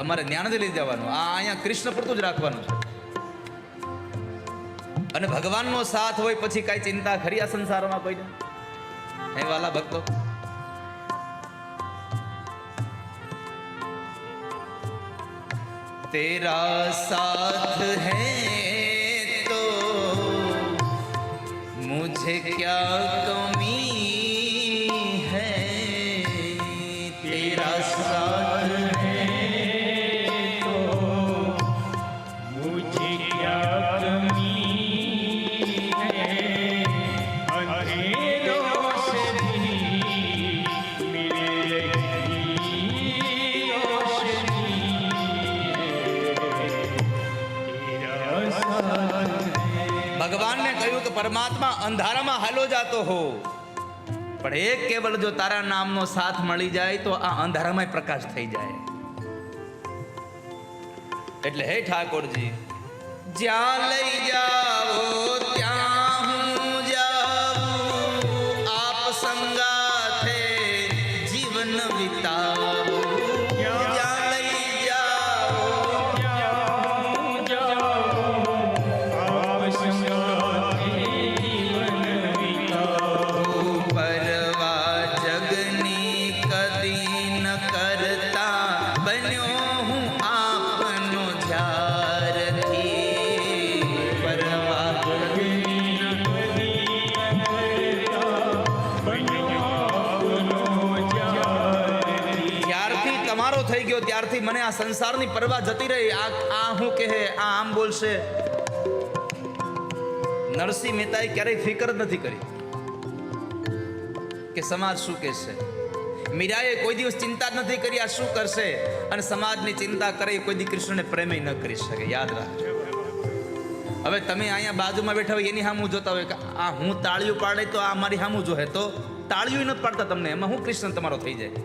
તમારે જ્ઞાન જ લઈ જવાનું. આ અહીંયા કૃષ્ણ પૂરતું જ રાખવાનું છે. અને ભગવાનનો સાથ હોય પછી કઈ ચિંતા ખરી આ સંસારમાં કોઈને? હે વાલા ભક્તો? તેરા સાથ હે તો મુજે ક્યા કહું? ભગવાનને કહ્યું કે પરમાત્મા અંધારામાં હાલો જાતો હો. પણ એક કેવલ જો તારા નામનો સાથ મળી જાય તો આ અંધારામાં પ્રકાશ થઈ જાય. એટલે હે ઠાકોરજી, જ્યાં લઈ જાઓ ત્યાં હું જાઉં. આપ સંગાથે જીવન વિતાવું. જ્યારથી થઈ ગયો ત્યારથી મને આ સંસારની પરવા જતી રહી. આ આ હું કહે, આ આમ બોલશે. નરસિંહ મહેતાએ ક્યારેય ફિકર નથી કરી કે સમાજ શું કહેશે. મીરાએ કોઈ દિવસ ચિંતા નથી કરી આ શું કરશે. અને સમાજની ચિંતા કરે કોઈ દી કૃષ્ણને પ્રેમે ન કરી શકે. યાદ રાખજો. હવે તમે અહીંયા બાજુમાં બેઠા હોય એની સામું જોતા હોય કે આ હું તાળીઓ પાડે તો આ મારી સામું જોહે. તો તાળીઓ નથી પાડતા તમને. એમાં હું કૃષ્ણ તમારો થઈ જાય.